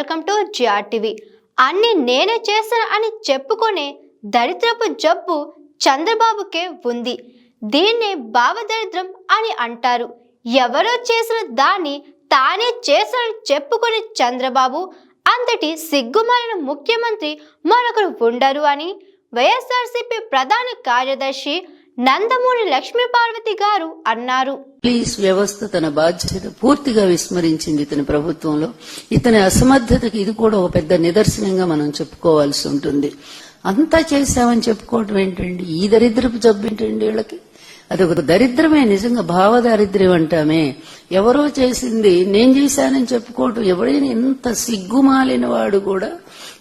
Welcome to GR TV. అన్ని నేనే చేశాను అని చెప్పుకునే దరిద్రపు జబ్బు చంద్రబాబుకే ఉంది. దీన్నే భావదరిద్రం అని అంటారు. ఎవరో చేసిన దాన్ని తానే చేశానని చెప్పుకునే చంద్రబాబు అంతటి సిగ్గుమాలిన ముఖ్యమంత్రి మరొకరు ఉండరు అని వైఎస్ఆర్సీపీ ప్రధాన కార్యదర్శి నందమూరి లక్ష్మీపార్వతి గారు అన్నారు. పోలీస్ వ్యవస్థ తన బాధ్యత పూర్తిగా విస్మరించింది ఇతని ప్రభుత్వంలో. ఇతని అసమర్థతకి ఇది కూడా ఒక పెద్ద నిదర్శనంగా మనం చెప్పుకోవాల్సి ఉంటుంది. అంతా చేశామని చెప్పుకోవటం ఏంటండి? ఈ దరిద్రపు జబ్బు ఏంటండి వీళ్ళకి? అది ఒక దరిద్రమే నిజంగా భావ దారిద్ర్యం అంటామే. ఎవరో చేసింది నేను చేశానని చెప్పుకోవటం ఎవడైనా ఎంత సిగ్గుమాలిన వాడు కూడా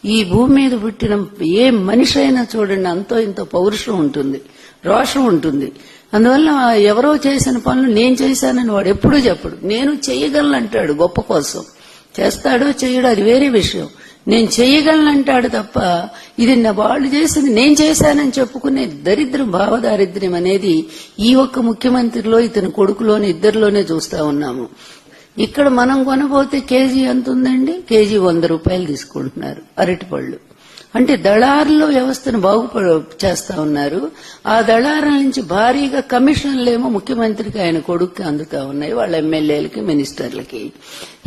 ఈ భూమి మీద పుట్టిన ఏ మనిషి అయినా చూడండి అంతో ఇంతో పౌరుషం ఉంటుంది. రోషం ఉంటుంది. అందువల్ల ఎవరో చేసిన పనులు నేను చేశానని వాడు ఎప్పుడూ చెప్పడు. నేను చేయగలను అంటాడు గొప్ప కోసం. చేస్తాడో చేయడో అది వేరే విషయం. నేను చేయగలను అంటాడు తప్ప ఇది నా వాళ్ళు చేసింది నేను చేశానని చెప్పుకునే దరిద్రం భావదారిద్ర్యం అనేది ఈ ఒక్క ముఖ్యమంత్రిలో ఇతని కొడుకులోని ఇద్దరిలోనే చూస్తా ఉన్నాము. ఇక్కడ మనం కొనబోతే కేజీ ఎంత ఉందండి కేజీ వంద రూపాయలు తీసుకుంటున్నారు అరటిపళ్ళు. అంటే దళారుల వ్యవస్థను బాగుపడ చేస్తా ఉన్నారు. ఆ దళారుల నుంచి భారీగా కమిషన్లేమో ముఖ్యమంత్రికి ఆయన కొడుక్కి అందుతా ఉన్నాయి వాళ్ళ ఎమ్మెల్యేలకి మినిస్టర్లకి.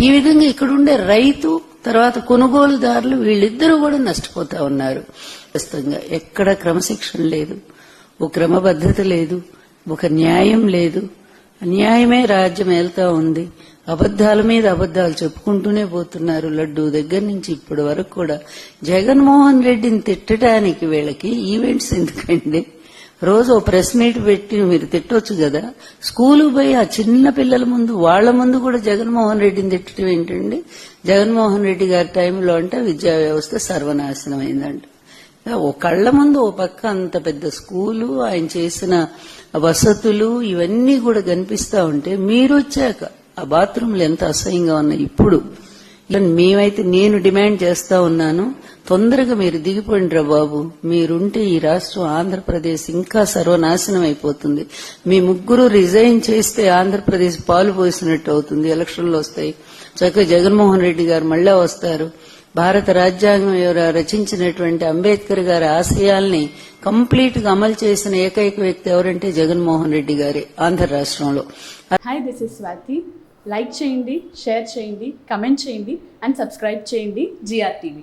ఈ విధంగా ఇక్కడుండే రైతు తర్వాత కొనుగోలుదారులు వీళ్ళిద్దరూ కూడా నష్టపోతా ఉన్నారు. ప్రస్తుతంగా ఎక్కడ క్రమశిక్షణ లేదు ఒక క్రమబద్ధత లేదు ఒక న్యాయం లేదు. అన్యాయమే రాజ్యం ఏళ్తా ఉంది. అబద్దాల మీద అబద్దాలు చెప్పుకుంటూనే పోతున్నారు లడ్డు దగ్గర నుంచి ఇప్పటి వరకు కూడా. జగన్మోహన్ రెడ్డిని తిట్టడానికి వీళ్ళకి ఈవెంట్స్ ఎందుకండి? రోజు ఓ ప్రెస్ మీట్ పెట్టి మీరు తిట్టొచ్చు కదా. స్కూలు పోయి ఆ చిన్న పిల్లల ముందు వాళ్ళ ముందు కూడా జగన్మోహన్ రెడ్డిని తిట్టడం ఏంటండి? జగన్మోహన్ రెడ్డి గారి టైంలో అంటే విద్యా వ్యవస్థ సర్వనాశనం అయిందంట ఓ కళ్ళ ముందు ఓ పక్క అంత పెద్ద స్కూలు ఆయన చేసిన వసతులు ఇవన్నీ కూడా కనిపిస్తా ఉంటే మీరు వచ్చాక ఆ బాత్రూంలు ఎంత అసహ్యంగా ఉన్నాయి. ఇప్పుడు మేమైతే నేను డిమాండ్ చేస్తా ఉన్నాను తొందరగా మీరు దిగిపోండిరా బాబు. మీరుంటే ఈ రాష్ట్రం ఆంధ్రప్రదేశ్ ఇంకా సర్వనాశనం అయిపోతుంది. మీ ముగ్గురు రిజైన్ చేస్తే ఆంధ్రప్రదేశ్ పాలు పోసినట్టు అవుతుంది ఎలక్షన్లు వస్తాయి. చక్కగా జగన్మోహన్ రెడ్డి గారు మళ్ళా వస్తారు. భారత రాజ్యాంగం రచించినటువంటి అంబేద్కర్ గారి ఆశయాల్ని కంప్లీట్గా అమలు చేసిన ఏకైక వ్యక్తి ఎవరంటే జగన్మోహన్ రెడ్డి గారి ఆంధ్ర రాష్ట్రంలో. Hi this is Swathi like చేయండి షేర్ చేయండి కమెంట్ చేయండి అండ్ సబ్స్క్రైబ్ చేయండి జిఆర్ టీవీ